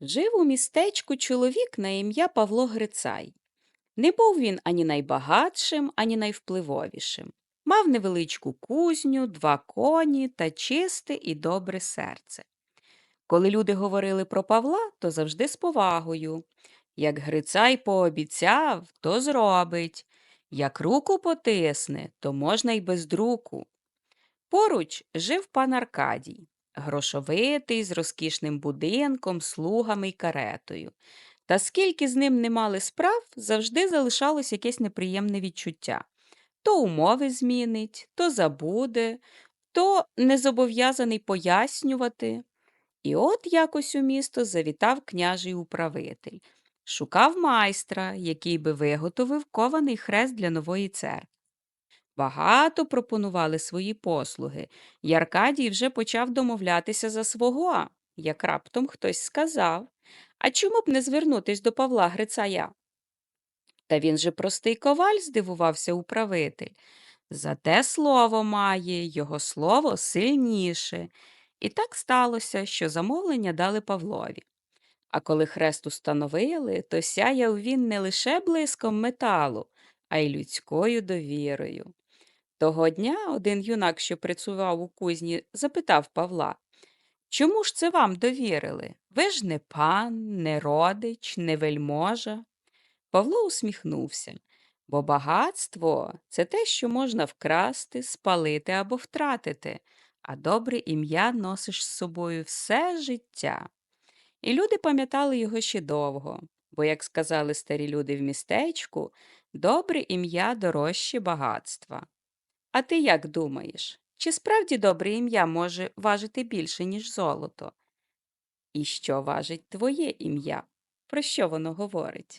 Жив у містечку чоловік на ім'я Павло Грицай. Не був він ані найбагатшим, ані найвпливовішим. Мав невеличку кузню, два коні та чисте і добре серце. Коли люди говорили про Павла, то завжди з повагою. Як Грицай пообіцяв, то зробить. Як руку потисне, то можна й без друку. Поруч жив пан Аркадій, грошовитий, з розкішним будинком, слугами й каретою. Та скільки з ним не мали справ, завжди залишалось якесь неприємне відчуття. То умови змінить, то забуде, то не зобов'язаний пояснювати. І от якось у місто завітав княжий управитель. Шукав майстра, який би виготовив кований хрест для нової церкви. Багато пропонували свої послуги, і Аркадій вже почав домовлятися за свого, як раптом хтось сказав А чому б не звернутись до Павла Грицая? Та він же простий коваль, здивувався управитель. Зате слово має, його слово сильніше. І так сталося, що замовлення дали Павлові. А коли хрест установили, то сяяв він не лише блиском металу, а й людською довірою. Того дня один юнак, що працював у кузні, запитав Павла, чому ж це вам довірили? Ви ж не пан, не родич, не вельможа. Павло усміхнувся, бо багатство це те, що можна вкрасти, спалити або втратити, а добре ім'я носиш з собою все життя. І люди пам'ятали його ще довго, бо, як сказали старі люди в містечку, добре ім'я дорожче багатства. А ти як думаєш, чи справді добре ім'я може важити більше, ніж золото? І що важить твоє ім'я? Про що воно говорить?